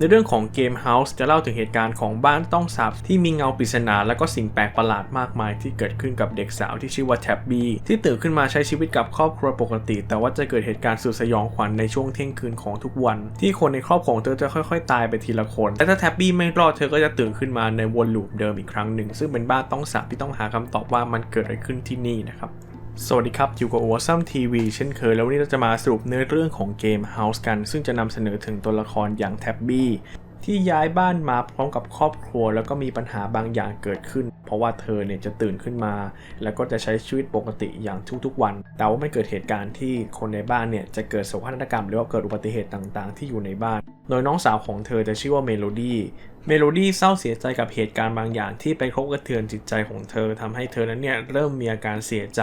ในเรื่องของเกม House จะเล่าถึงเหตุการณ์ของบ้านต้องสาบที่มีเงาปริศนาและก็สิ่งแปลกประหลาดมากมายที่เกิดขึ้นกับเด็กสาวที่ชื่อว่าแท็บบี้ที่ตื่นขึ้นมาใช้ชีวิตกับครอบครัวปกติ แต่ว่าจะเกิดเหตุการณ์สุดสยองขวัญในช่วงเที่ยงคืนของทุกวัน ที่คนในครอบครัวเธอจะค่อย ๆ ตายไปทีละคนและถ้าแท็บบี้ไม่รอดเธอก็จะตื่นขึ้นมาในวนลูปเดิมอีกครั้งหนึ่งซึ่งเป็นบ้านต้องสาบที่ต้องหาคำตอบว่ามันเกิดอะไรขึ้นที่นี่นะครับ สวัสดีครับ อยู่กับ Awesome TV เช่นเคย แล้ววันนี้เราจะมาสรุปเนื้อเรื่องของเกม House กัน ซึ่งจะนำเสนอถึงตัวละครอย่างแท็บบี้ที่ย้ายบ้านมาพร้อมกับครอบครัว แล้วก็มีปัญหาบางอย่างเกิดขึ้น เพราะว่าเธอเนี่ยจะตื่นขึ้นมา แล้วก็จะใช้ชีวิตปกติอย่างทุกๆวัน แต่ว่าไม่เกิดเหตุการณ์ที่คนในบ้านเนี่ยจะเกิดโศกนาฏกรรมหรือว่าเกิดอุบัติเหตุต่างๆ ที่อยู่ในบ้าน โดยน้องสาวของเธอจะชื่อว่าเมโลดี้ เมโลดี้เศร้าเสียใจกับเหตุการณ์บางอย่างที่ไปครบกระเทือนจิตใจของเธอทำให้เธอนั้นเนี่ยเริ่มมีอาการเสียใจ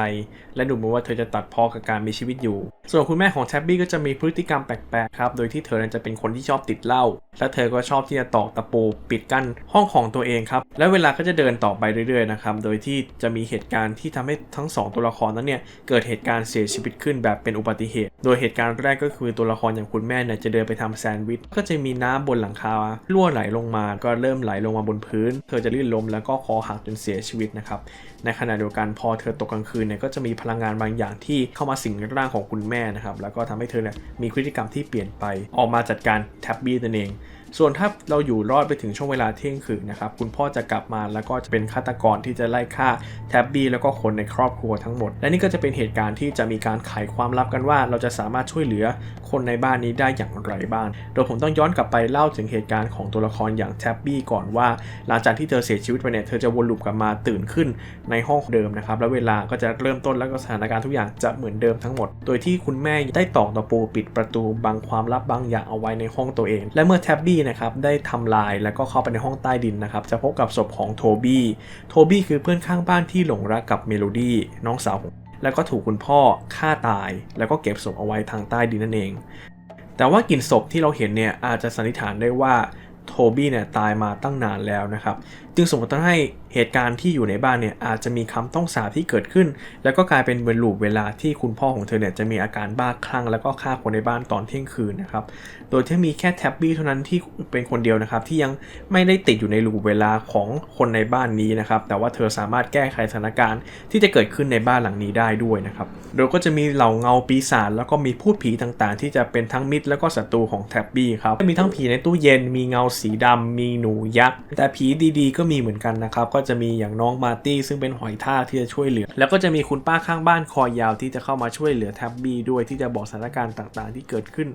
และดูเหมือนว่าเธอจะตัดพ้อกับการมีชีวิตอยู่ ส่วนคุณแม่ของแท็บบี้ก็จะมีพฤติกรรมแปลกๆครับ โดยที่เธอนั้นจะเป็นคนที่ชอบติดเหล้า และเธอก็ชอบที่จะตอกตะปูปิดกั้นห้องของตัวเองครับ และเวลาก็จะเดินต่อไปเรื่อยๆนะครับ โดยที่จะมีเหตุการณ์ที่ทำให้ทั้งสองตัวละครนั้นเนี่ยเกิดเหตุการณ์เสียชีวิตขึ้นแบบเป็นอุบัติเหตุ โดยเหตุการณ์แรกก็คือตัวละครอย่างคุณแม่เนี่ยจะเดินไปทำแซนด์วิช ก็จะมีน้ำบนหลังคารั่วไหลลงมา ก็เริ่มไหลลงมาบนพื้น เธอจะลื่นล้มแล้วก็คอหักจนเสียชีวิตนะครับ ในขณะเดียวกันพอเธอตกกลางคืนเนี่ยก็จะมีพลังงานบางอย่างที่เข้ามาสิงร่างของคุณแม่นะครับแล้วก็ทำให้เธอเนี่ยมีพฤติกรรมที่เปลี่ยนไปออกมาจัดการแท็บบี้ตนเองส่วนถ้าเราอยู่รอดไปถึงช่วงเวลาเที่ยงคืนนะครับคุณพ่อจะกลับมาแล้วก็จะเป็นฆาตกรที่จะไล่ฆ่าแท็บบี้แล้วก็คนในครอบครัวทั้งหมด และนี่ก็จะเป็นเหตุการณ์ที่จะมีการไขความลับกันว่า เราจะสามารถช่วยเหลือคนในบ้านนี้ได้อย่างไรบ้างโดยผมต้องย้อนกลับไปเล่าถึงเหตุการณ์ของตัวละครอย่างแท็บบี้ก่อนว่า หลังจากที่เธอเสียชีวิตไปเนี่ยเธอจะวนลูปกลับมาตื่นขึ้นในห้องเดิมนะครับแล้วเวลาก็จะเริ่มต้นแล้วก็สถานการณ์ทุกอย่างจะเหมือนเดิมทั้งหมด โดยที่คุณแม่ได้ตอกตะปูปิดประตูบังความลับบางอย่างเอาไว้ในห้องตัวเอง และเมื่อแท็บบี้นะครับได้ทำลายแล้วก็เข้าไปในห้องใต้ดินนะครับจะพบกับศพของโทบี้โทบี้คือเพื่อนข้างบ้านที่หลงรักกับเมโลดี้น้องสาวของแล้วก็ถูกคุณพ่อฆ่าตาย แล้วก็เก็บศพเอาไว้ทางใต้ดินนั่นเอง แต่ว่ากลิ่นศพที่เราเห็นเนี่ยอาจจะสันนิษฐานได้ว่าโทบี้เนี่ยตายมาตั้งนานแล้วนะครับ จึงสมมติให้ เหตุการณ์ที่อยู่ในบ้านเนี่ยอาจจะมีคำต้องสาปที่เกิดขึ้น แล้วก็กลายเป็นเวลูปเวลาที่คุณพ่อของเธอเนี่ยจะมีอาการบ้าคลั่งแล้วก็ฆ่าคนในบ้านตอนเที่ยงคืนนะครับ โดยที่มีแค่แท็บบี้เท่านั้นที่เป็นคนเดียวนะครับที่ยังไม่ได้ติดอยู่ในลูปเวลาของคนในบ้านนี้นะครับ แต่ว่าเธอสามารถแก้ไขสถานการณ์ที่จะเกิดขึ้นในบ้านหลังนี้ได้ด้วยนะครับ โดยก็จะมีเหล่าเงาปีศาจแล้วก็มีพูดผีต่างๆ ที่จะเป็นทั้งมิตรแล้วก็ศัตรูของแท็บบี้ครับมีทั้งผีในตู้เย็นมีเงาสีดำมีหนูยักษ์แต่ผีดีๆ ก็มีเหมือนกันนะครับก็จะมีอย่างน้องมาร์ตี้ซึ่งเป็นหอยทากที่จะช่วยเหลือ แล้วก็จะมีคุณป้าข้างบ้านคอยยาวที่จะเข้ามาช่วยเหลือแท็บบี้ด้วยที่จะบอกสถานการณ์ต่างๆ ที่เกิดขึ้น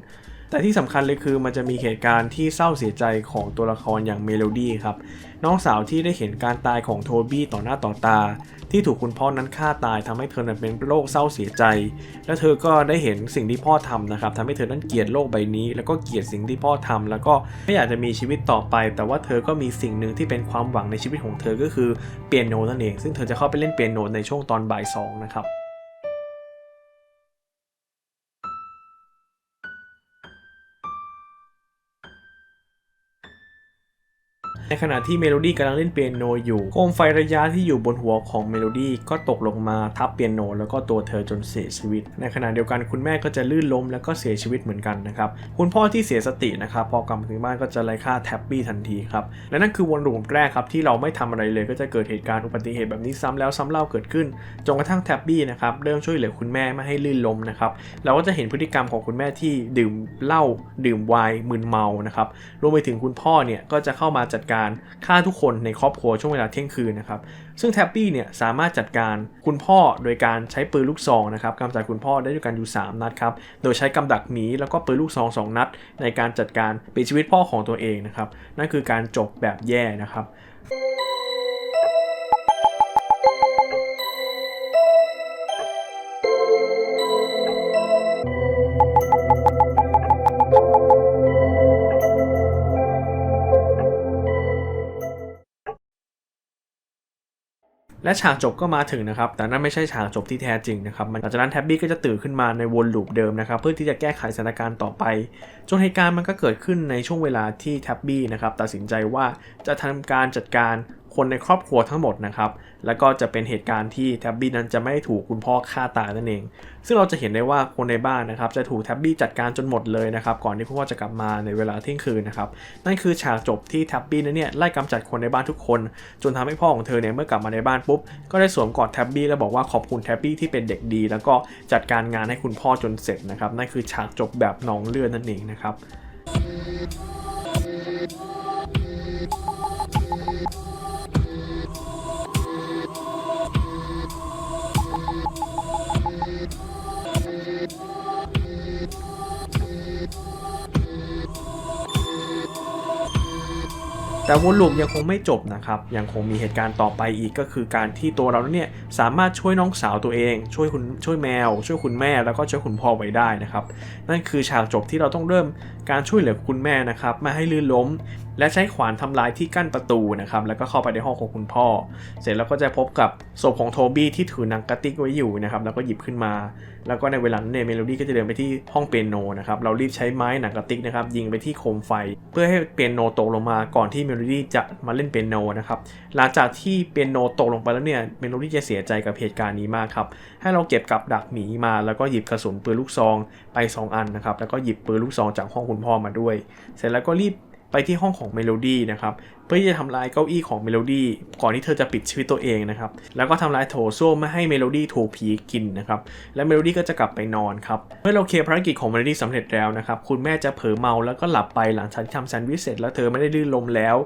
แต่ที่สำคัญเลยคือมันจะมีเหตุการณ์ที่เศร้าเสียใจของตัวละครอย่างเมโลดี้ครับ น้องสาวที่ได้เห็นการตายของโทบี้ต่อหน้าต่อตา ที่ถูกคุณพ่อนั้นฆ่าตายทำให้เธอนั้นเป็นโรคเศร้าเสียใจ และเธอก็ได้เห็นสิ่งที่พ่อทำนะครับทำให้เธอนั้นเกลียดโลกใบนี้ แล้วก็เกลียดสิ่งที่พ่อทำแล้วก็ไม่อยากจะมีชีวิตต่อไป แต่ว่าเธอก็มีสิ่งหนึ่งที่เป็นความหวังในชีวิตของเธอก็คือเปียโนนั่นเอง ซึ่งเธอจะเข้าไปเล่นเปียโนในช่วงตอนบ่ายสองนะครับ ในขณะที่เมโลดี้กำลังเล่นเปียโนอยู่โคมไฟระยะที่อยู่บนหัวของเมโลดี้ก็ตกลงมาทับเปียโน แล้วก็ตัวเธอจนเสียชีวิต ในขณะเดียวกันคุณแม่ก็จะลื่นล้มแล้วก็เสียชีวิตเหมือนกันนะครับ คุณพ่อที่เสียสตินะครับพอกลับถึงบ้านก็จะไล่ฆ่าแท็บบี้ทันทีครับ และนั่นคือวนลูปแรกครับที่เราไม่ทำอะไรเลยก็จะเกิดเหตุการณ์อุบัติเหตุแบบนี้ซ้ำแล้วซ้ำเล่าเกิดขึ้นจนกระทั่งแท็บบี้นะครับเริ่มช่วยเหลือคุณแม่ไม่ให้ลื่นล้มนะครับเราก็จะเห็นพฤติกรรมของคุณแม่ที่ดื่มเหล้าดื่มไวน์มึนเมานะครับรวมไปถึงคุณพ่อเนี่ยก็จะเข้ามาจัดการฆ่าทุกคนในครอบครัวช่วงเวลาเที่ยงคืนนะครับ ซึ่งแท็บบี้เนี่ยสามารถจัดการคุณพ่อโดยการใช้ปืนลูกซองนะครับกำจัดคุณพ่อได้ด้วยการอยู่ 3 นัดครับ โดยใช้กำดักหมีแล้วก็ปืนลูกซอง 2 นัด ในการจัดการปิดชีวิตพ่อของตัวเองนะครับ นั่นคือการจบแบบแย่นะครับ และฉากจบก็มาถึงนะครับ แต่นั่นไม่ใช่ฉากจบที่แท้จริงนะครับมันหลังจากนั้นแท็บบี้ก็จะตื่นขึ้นมาในวนลูปเดิมนะครับ เพื่อที่จะแก้ไขสถานการณ์ต่อไป จนเหตุการณ์มันก็เกิดขึ้นในช่วงเวลาที่แท็บบี้นะครับตัดสินใจว่าจะทำการจัดการ คนในครอบครัวทั้งหมดนะครับ แล้วก็จะเป็นเหตุการณ์ที่แท็บบี้นั้นจะไม่ได้ถูกคุณพ่อฆ่าตายนั่นเอง ซึ่งเราจะเห็นได้ว่าคนในบ้านนะครับจะถูกแท็บบี้จัดการจนหมดเลยนะครับ ก่อนที่คุณพ่อจะกลับมาในเวลาเที่ยงคืนนะครับ นั่นคือฉากจบที่แท็บบี้นั้นเนี่ยไล่กำจัดคนในบ้านทุกคน จนทำให้พ่อของเธอเนี่ยเมื่อกลับมาในบ้านปุ๊บ ก็ได้สวมกอดแท็บบี้แล้วบอกว่าขอบคุณแท็บบี้ที่เป็นเด็กดี แล้วก็จัดการงานให้คุณพ่อจนเสร็จนะครับ นั่นคือฉากจบแบบหนองเลือดนั่นเองนะครับ แต่วนลูปยังคงไม่จบนะครับ ยังคงมีเหตุการณ์ต่อไปอีกก็คือการที่ตัวเราเนี่ยสามารถช่วยน้องสาวตัวเอง ช่วยคุณช่วยแมว ช่วยคุณแม่แล้วก็ช่วยคุณพ่อไว้ได้นะครับ นั่นคือฉากจบที่เราต้องเริ่มการช่วยเหลือคุณแม่นะครับไม่ให้ลื่นล้ม และใช้ขวานทำลายที่กั้นประตูนะครับแล้วก็เข้าไปในห้องของคุณพ่อ เสร็จแล้วก็จะพบกับศพของโทบี้ที่ถือหนังกระติกไว้อยู่นะครับแล้วก็หยิบขึ้นมา แล้วก็ในเวลานั้นเนี่ยเมโลดี้ก็จะเดินไปที่ห้องเปียโนนะครับเรารีบใช้ไม้หนังกระติกนะครับยิงไปที่โคมไฟ เพื่อให้เปียโนตกลงมาก่อนที่เมโลดี้จะมาเล่นเปียโนนะครับหลังจากที่เปียโนตกลงไปแล้วเนี่ยเมโลดี้จะเสียใจกับเหตุการณ์นี้มากครับ ให้เราเก็บกับดักหมีมาแล้วก็หยิบกระสุนปืนลูกซองไป 2 อันนะครับ แล้วก็หยิบปืนลูกซองจากห้องคุณพ่อมาด้วย เสร็จแล้วก็รีบไปที่ห้องของเมโลดี้นะครับ เพื่อที่จะทำลายเก้าอี้ของเมโลดี้ก่อนที่เธอจะปิดชีวิตตัวเองนะครับ แล้วก็ทำลายโถส้วมไม่ให้เมโลดี้ถูกผีกินนะครับ และเมโลดี้ก็จะกลับไปนอนครับ เมื่อเราเคลียร์ภารกิจของเมโลดี้สำเร็จแล้วนะครับ คุณแม่จะเผลอเมาแล้วก็หลับไปหลังจากที่ทำแซนด์วิชเสร็จแล้วเธอไม่ได้ลื่นลมแล้ว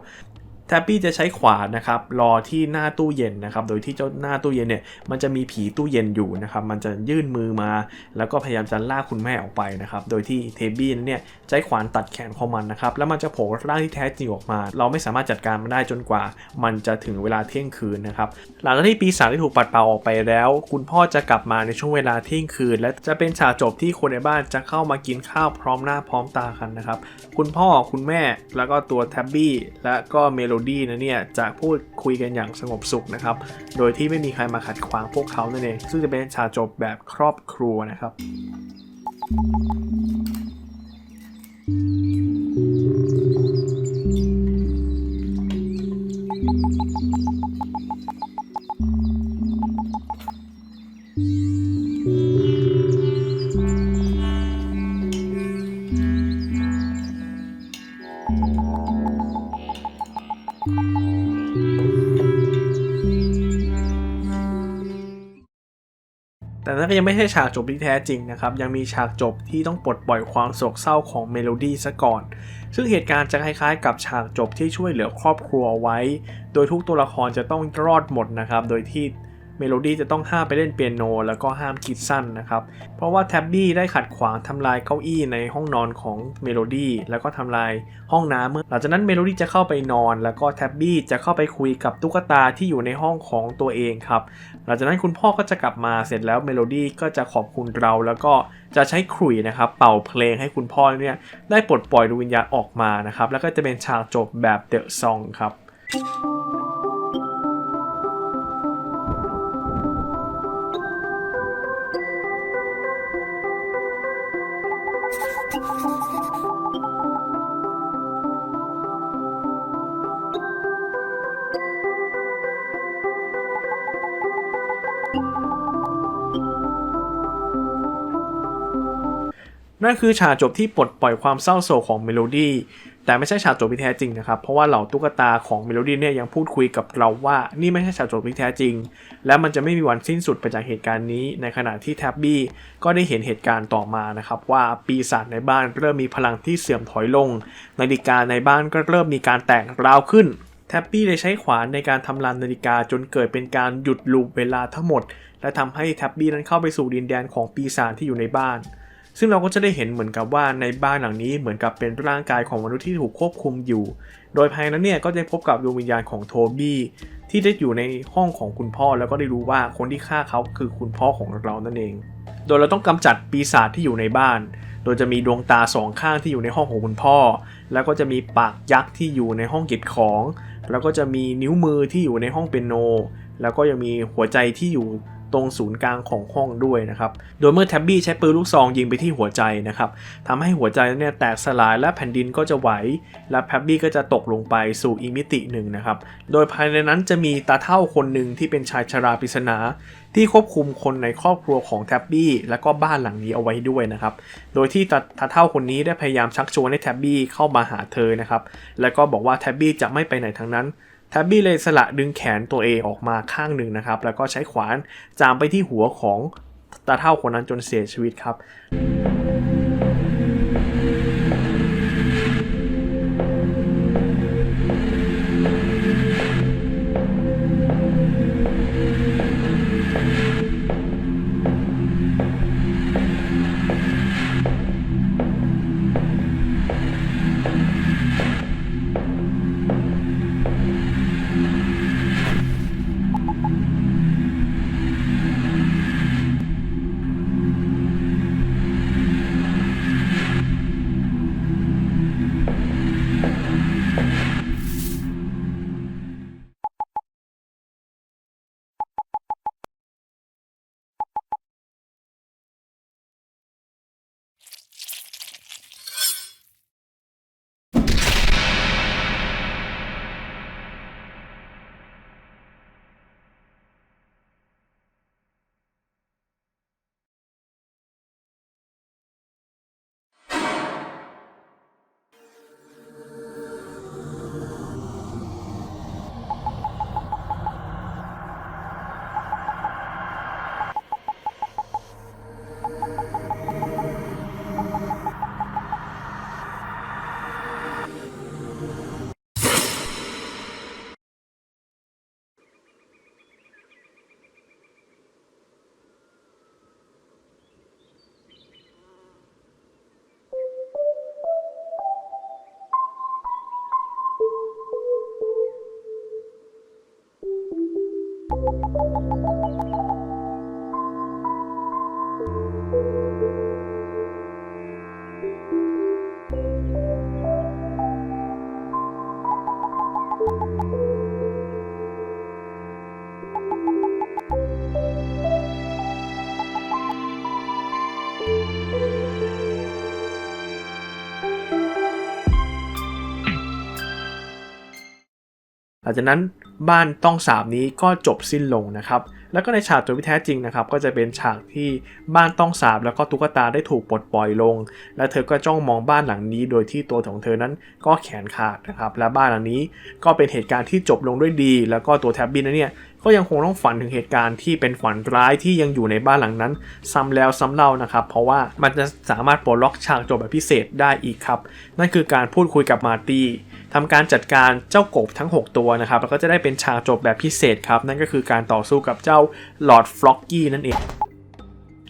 แทบปี้จะใช้ขวานนะครับรอที่หน้าตู้เย็นนะครับโดยที่เจ้าหน้าตู้เย็นเนี่ยมันจะมีผีตู้เย็นอยู่นะครับมันจะยื่นมือมา แล้วก็พยายามจะลากคุณแม่ออกไปนะครับโดยที่เทบบี้นั้นเนี่ยใช้ขวานตัดแขนของมันนะครับแล้วมันจะโผล่ร่างที่แท้จริงออกมา เราไม่สามารถจัดการมันได้จนกว่า มันจะถึงเวลาเที่ยงคืนนะครับหลังจากที่ปีศาจที่ถูกปัดเป่าออกไปแล้ว คุณพ่อจะกลับมาในช่วงเวลาเที่ยงคืน และจะเป็นฉากจบที่คนในบ้านจะเข้ามากินข้าวพร้อมหน้าพร้อมตากันนะครับคุณพ่อคุณแม่แล้วก็ตัวแทบบี้และก็เมโลดี้นะเนี่ยจะพูดคุยกันอย่างสงบสุขนะครับ โดยที่ไม่มีใครมาขัดขวางพวกเขานั่นเองซึ่งจะเป็นฉากจบแบบครอบครัวนะครับแต่ นั่นก็ยังไม่ใช่ฉากจบที่แท้จริงนะครับ ยังมีฉากจบที่ต้องปลดปล่อยความโศกเศร้าของเมโลดี้ซะก่อน ซึ่งเหตุการณ์จะคล้ายๆ กับฉากจบที่ช่วยเหลือครอบครัวไว้ โดยทุกตัวละครจะต้องรอดหมดนะครับ โดยที่ เมโลดี้จะต้องห้ามไปเล่นเปียโน แล้วก็ห้ามคิดสั้นนะครับ เพราะว่าแท็บบี้ได้ขัดขวางทำลายเก้าอี้ในห้องนอนของเมโลดี้แล้วก็ทำลายห้องน้ำเมื่อหลังจากนั้นเมโลดี้จะเข้าไปนอน แล้วก็แท็บบี้จะเข้าไปคุยกับตุ๊กตาที่อยู่ในห้องของตัวเองครับ หลังจากนั้นคุณพ่อก็จะกลับมาเสร็จแล้วเมโลดี้ก็จะขอบคุณเราแล้วก็จะใช้ขลุ่ยนะครับเป่าเพลงให้คุณพ่อเนี่ยได้ปลดปล่อยดวงวิญญาณออกมานะครับแล้วก็จะเป็นฉากจบแบบเดอะซองครับ นั่นคือฉากจบที่ปลดปล่อยความเศร้าโศกของเมโลดี้ แต่ไม่ใช่ฉากจบที่แท้จริงนะครับ เพราะว่าเหล่าตุ๊กตาของเมโลดี้เนี่ยยังพูดคุยกับเราว่านี่ไม่ใช่ฉากจบที่แท้จริง และมันจะไม่มีวันสิ้นสุดไปจากเหตุการณ์นี้ ในขณะที่แท็บบี้ก็ได้เห็นเหตุการณ์ต่อมานะครับว่าปีศาจในบ้านเริ่มมีพลังที่เสื่อมถอยลง นาฬิกาในบ้านก็เริ่มมีการแตกราวขึ้นแท็บบี้ได้ใช้ขวานในการทำลายนาฬิกาจนเกิดเป็นการหยุดลูปเวลาทั้งหมด และทำให้แท็บบี้นั้นเข้าไปสู่ดินแดนของปีศาจที่อยู่ในบ้าน ซึ่งเราก็จะได้เห็นเหมือนกับว่าในบ้านหลังนี้เหมือนกับเป็นร่างกายของมนุษย์ที่ถูกควบคุมอยู่ โดยภายในนั้นเนี่ยก็จะพบกับดวงวิญญาณของโทบี้ที่ได้อยู่ในห้องของคุณพ่อแล้วก็ได้รู้ว่าคนที่ฆ่าเขาคือคุณพ่อของเรานั่นเอง โดยเราต้องกำจัดปีศาจที่อยู่ในบ้าน โดยจะมีดวงตาสองข้างที่อยู่ในห้องของคุณพ่อ แล้วก็จะมีปากยักษ์ที่อยู่ในห้องเก็บของ แล้วก็จะมีนิ้วมือที่อยู่ในห้องเปียโน แล้วก็ยังมีหัวใจที่อยู่ ตรงศูนย์กลางของห้องด้วยนะครับ โดยเมื่อแท็บบี้ใช้ปืนลูกซองยิงไปที่หัวใจนะครับทำให้หัวใจนั้นเนี่ยแตกสลายและแผ่นดินก็จะไหว และแท็บบี้ก็จะตกลงไปสู่อีมิติหนึ่งนะครับ โดยภายในนั้นจะมีตาเท่าคนหนึ่งที่เป็นชายชราปริศนาที่ควบคุมคนในครอบครัวของแท็บบี้และก็บ้านหลังนี้เอาไว้ด้วยนะครับ โดยที่ตาเท่าคนนี้ได้พยายามชักชวนให้แท็บบี้เข้ามาหาเธอนะครับ แล้วก็บอกว่าแท็บบี้จะไม่ไปไหนทั้งนั้น ท็บบี้เลยสละดึงแขนตัวเองออกมาข้างหนึ่งนะครับ แล้วก็ใช้ขวานจามไปที่หัวของตาเท่าคนนั้นจนเสียชีวิตครับ งจากนั้นบ้านต้องสาบนี้ก็จบสิ้นลงนะครับ แล้วก็ในฉากตัวที่แท้จริงนะครับ ก็จะเป็นฉากที่บ้านต้องสาบแล้วก็ตุ๊กตาได้ถูกปลดปล่อยลง และเธอก็จ้องมองบ้านหลังนี้ โดยที่ตัวของเธอนั้นก็แขนขาดนะครับ และบ้านหลังนี้ก็เป็นเหตุการณ์ที่จบลงด้วยดี แล้วก็ตัวแทบบี้นั้นเนี่ยก็ยังคงต้องฝันถึงเหตุการณ์ที่เป็นฝันร้ายที่ยังอยู่ในบ้านหลังนั้น ซ้ำแล้วซ้ำเล่านะครับ เพราะว่ามันจะสามารถปลดล็อกฉากจบแบบพิเศษได้อีกครับ นั่นคือการพูดคุยกับมาร์ตี้ ทำการจัดการเจ้ากบทั้ง 6 ตัวนะครับ แล้วก็จะได้เป็นฉากจบแบบพิเศษครับ นั่นก็คือการต่อสู้กับเจ้าลอร์ดฟล็อกกี้นั่นเอง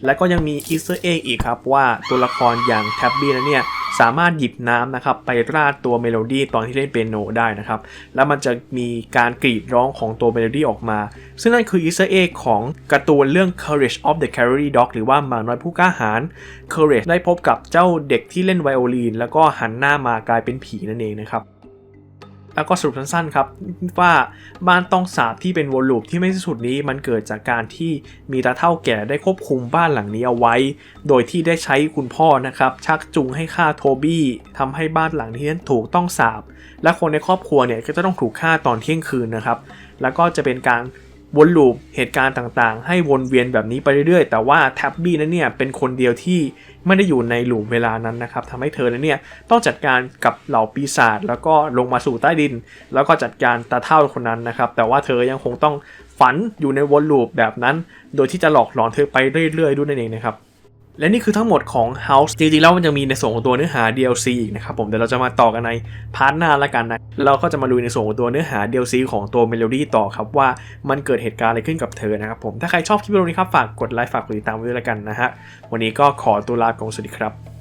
และก็ยังมีอีสเตอร์เอ็กอีกครับว่าตัวละครอย่างแท็บบี้นั้นเนี่ยสามารถหยิบน้ำนะครับไปราดตัวเมโลดี้ตอนที่เล่นเปียโนได้นะครับ แล้วมันจะมีการกรีดร้องของตัวเมโลดี้ออกมา ซึ่งนั่นคืออีสเตอร์เอ็กของการ์ตูนเรื่อง Courage of the Carry Dog หรือว่าหมาน้อยผู้กล้าหาญ Courage ได้พบกับเจ้าเด็กที่เล่นไวโอลินแล้วก็หันหน้ามากลายเป็นผีนั่นเองนะครับ แล้วก็สรุปสั้นๆครับว่าบ้านต้องสาบที่เป็นวอลลุปที่ไม่สุดนี้มันเกิดจากการที่มีตาเท่าแก่ได้ควบคุมบ้านหลังนี้เอาไว้ โดยที่ได้ใช้คุณพ่อนะครับ ชักจูงให้ฆ่าโทบี้ทำให้บ้านหลังนี้นั้นถูกต้องสาบ และคนในครอบครัวเนี่ยก็จะต้องถูกฆ่าตอนเที่ยงคืนนะครับ แล้วก็จะเป็นการ วนลูปเหตุการณ์ต่างๆ ให้วนเวียนแบบนี้ไปเรื่อยๆ แต่ว่าแท็บบี้นั้นเนี่ยเป็นคนเดียวที่ไม่ได้อยู่ในหลุมเวลานั้นนะครับทำให้เธอนั้นเนี่ยต้องจัดการกับเหล่าปีศาจแล้วก็ลงมาสู่ใต้ดิน แล้วก็จัดการตาเท่าคนนั้นนะครับ แต่ว่าเธอยังคงต้องฝันอยู่ในวนลูปแบบนั้น โดยที่จะหลอกหลอนเธอไปเรื่อยๆด้วยนั่นเองนะครับ และนี่คือทั้งหมดของ House จริงๆแล้วมันจะมีในส่วนของตัวเนื้อหา DLC อีกนะครับผมเดี๋ยวเราจะมาต่อกันในพาร์ทหน้าละกันนะเราก็จะมาดูในส่วนของตัวเนื้อหา DLC ของตัว Melody ต่อครับว่ามันเกิดเหตุการณ์อะไรขึ้นกับเธอนะครับผมถ้าใครชอบคลิปวิดีโอนี้ครับฝากกดไลค์ฝากกดติดตามไว้ด้วยละกันนะฮะวันนี้ก็ขอตัวลาไปก่อนสวัสดีครับ